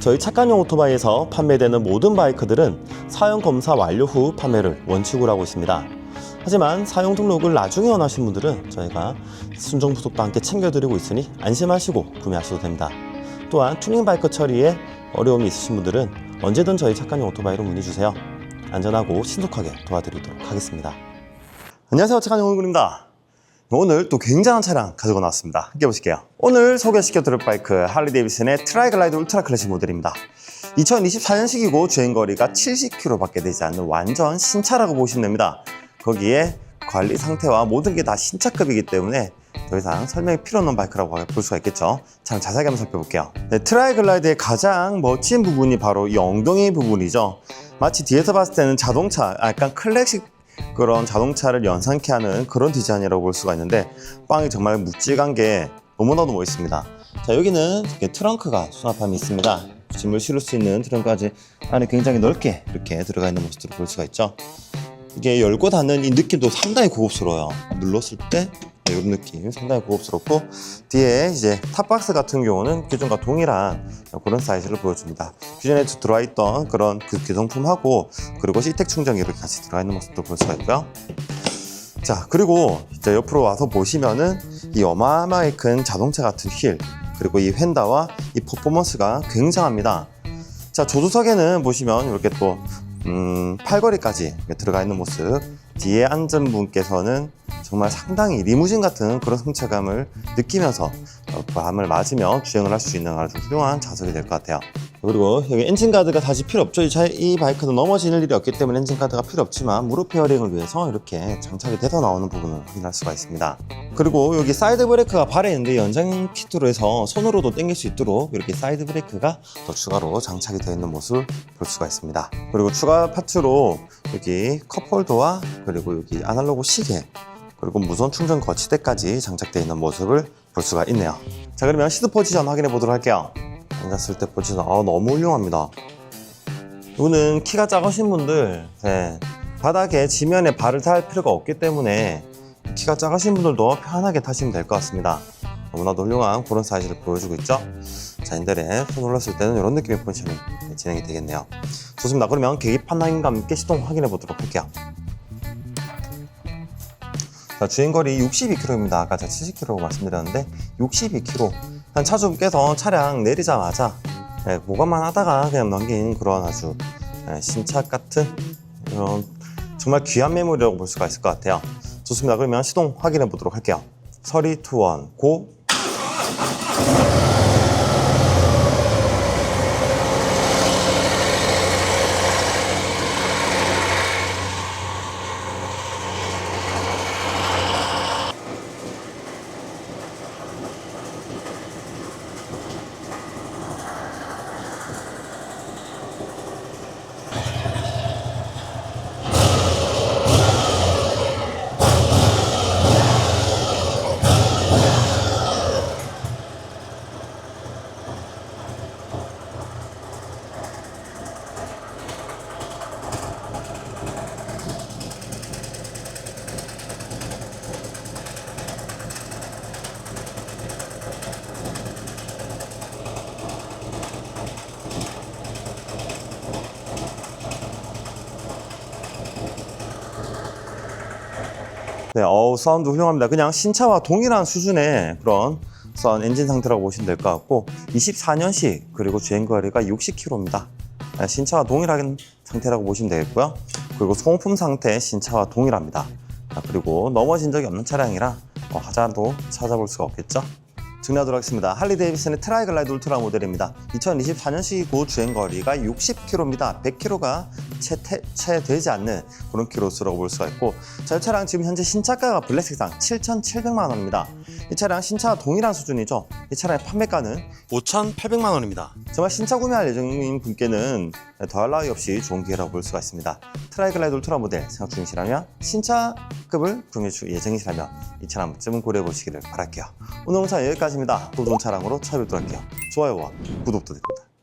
저희 착관용 오토바이에서 판매되는 모든 바이크들은 사용 검사 완료 후 판매를 원칙으로 하고 있습니다. 하지만 사용 등록을 나중에 원하시는 분들은 저희가 순정 부속도 함께 챙겨드리고 있으니 안심하시고 구매하셔도 됩니다. 또한 튜닝 바이크 처리에 어려움이 있으신 분들은 언제든 저희 착관용 오토바이로 문의 주세요. 안전하고 신속하게 도와드리도록 하겠습니다. 안녕하세요. 착한용 얼굴입니다. 오늘 또 굉장한 차량 가지고 나왔습니다. 함께 보실게요. 오늘 소개시켜드릴 바이크 할리 데이비슨의 트라이글라이드 울트라 클래식 모델입니다. 2024년식이고 주행거리가 70km밖에 되지 않는 완전 신차라고 보시면 됩니다. 거기에 관리 상태와 모든 게 다 신차급이기 때문에 더 이상 설명이 필요 없는 바이크라고 볼 수가 있겠죠. 참 자세하게 한번 살펴볼게요. 네, 트라이글라이드의 가장 멋진 부분이 바로 이 엉덩이 부분이죠. 마치 뒤에서 봤을 때는 자동차, 아, 약간 클래식 그런 자동차를 연상케 하는 그런 디자인이라고 볼 수가 있는데 빵이 정말 묵직한 게 너무나도 멋있습니다. 자 여기는 이렇게 트렁크가 수납함이 있습니다. 짐을 실을 수 있는 트렁크까지 안에 굉장히 넓게 이렇게 들어가 있는 모습들을 볼 수가 있죠. 이게 열고 닫는 이 느낌도 상당히 고급스러워요. 눌렀을 때 네, 이런 느낌 상당히 고급스럽고 뒤에 이제 탑박스 같은 경우는 기존과 동일한 그런 사이즈를 보여줍니다. 기존에 들어와 있던 그런 그 기성품하고 그리고 시텍 충전기 이렇게 같이 들어가 있는 모습도 볼 수가 있고요. 자 그리고 이제 옆으로 와서 보시면은 이 어마어마하게 큰 자동차 같은 휠 그리고 이 휀다와 이 퍼포먼스가 굉장합니다. 자 조수석에는 보시면 이렇게 또 음, 팔걸이까지 들어가 있는 모습 뒤에 앉은 분께서는 정말 상당히 리무진 같은 그런 승차감을 느끼면서 어, 밤을 맞으며 주행을 할 수 있는 아주 훌륭한 좌석이 될 것 같아요. 그리고 여기 엔진 가드가 사실 필요 없죠. 이, 차- 이 바이크는 넘어지는 일이 없기 때문에 엔진 가드가 필요 없지만 무릎 페어링을 위해서 이렇게 장착이 돼서 나오는 부분을 확인할 수가 있습니다. 그리고 여기 사이드 브레이크가 발에 있는데 연장 키트로 해서 손으로도 당길 수 있도록 이렇게 사이드 브레이크가 더 추가로 장착이 되어 있는 모습을 볼 수가 있습니다. 그리고 추가 파츠로 여기 컵홀더와 그리고 여기 아날로그 시계 그리고 무선 충전 거치대까지 장착되어 있는 모습을 볼 수가 있네요. 자 그러면 시트 포지션 확인해 보도록 할게요. 앉았을 때 포지션 아 너무 훌륭합니다. 이거는 키가 작으신 분들 네, 바닥에 지면에 발을 달 필요가 없기 때문에 키가 작으신 분들도 편하게 타시면 될 것 같습니다. 너무나도 훌륭한 그런 사이즈를 보여주고 있죠. 자, 인델에 손 올렸을 때는 이런 느낌의 포지션이 진행이 되겠네요. 좋습니다. 그러면 계기판 확인과 함께 시동 확인해 보도록 할게요. 자, 주행거리 62km입니다. 아까 제가 70km라고 말씀드렸는데 62km. 한 차주분께서 차량 내리자마자 네, 보관만 하다가 그냥 넘긴 그런 아주 네, 신차 같은 이런 정말 귀한 메모리라고 볼 수가 있을 것 같아요. 좋습니다. 그러면 시동 확인해 보도록 할게요. 3, 2, 1, 고! 네, 어우, 사운드 훌륭합니다. 그냥 신차와 동일한 수준의 그런 사운 엔진 상태라고 보시면 될 것 같고 24년식 그리고 주행 거리가 60km입니다. 신차와 동일한 상태라고 보시면 되겠고요. 그리고 소모품 상태 신차와 동일합니다. 아, 그리고 넘어진 적이 없는 차량이라 어, 하자도 찾아볼 수가 없겠죠. 정리하도록 하겠습니다. 할리 데이비슨의 트라이글라이드 울트라 모델입니다. 2024년식이고 주행거리가 60km입니다. 100km가 채, 태- 채 되지 않는 그런 키로수라고 볼 수가 있고 저 차량 지금 현재 신차가가 블랙색상 7,700만 원입니다. 이 차량 신차와 동일한 수준이죠. 이 차량의 판매가는 5,800만 원입니다. 정말 신차 구매할 예정인 분께는 더할 나위 없이 좋은 기회라고 볼 수가 있습니다. 트라이글라이드 울트라 모델 생각 중이시라면 신차급을 구매 중 예정이시라면 이 차량 한번쯤은 고려해 보시기를 바랄게요. 오늘 영상 여기까지입니다. 또 좋은 차량으로 찾아뵙도록 할게요. 좋아요와 구독 부탁드립니다.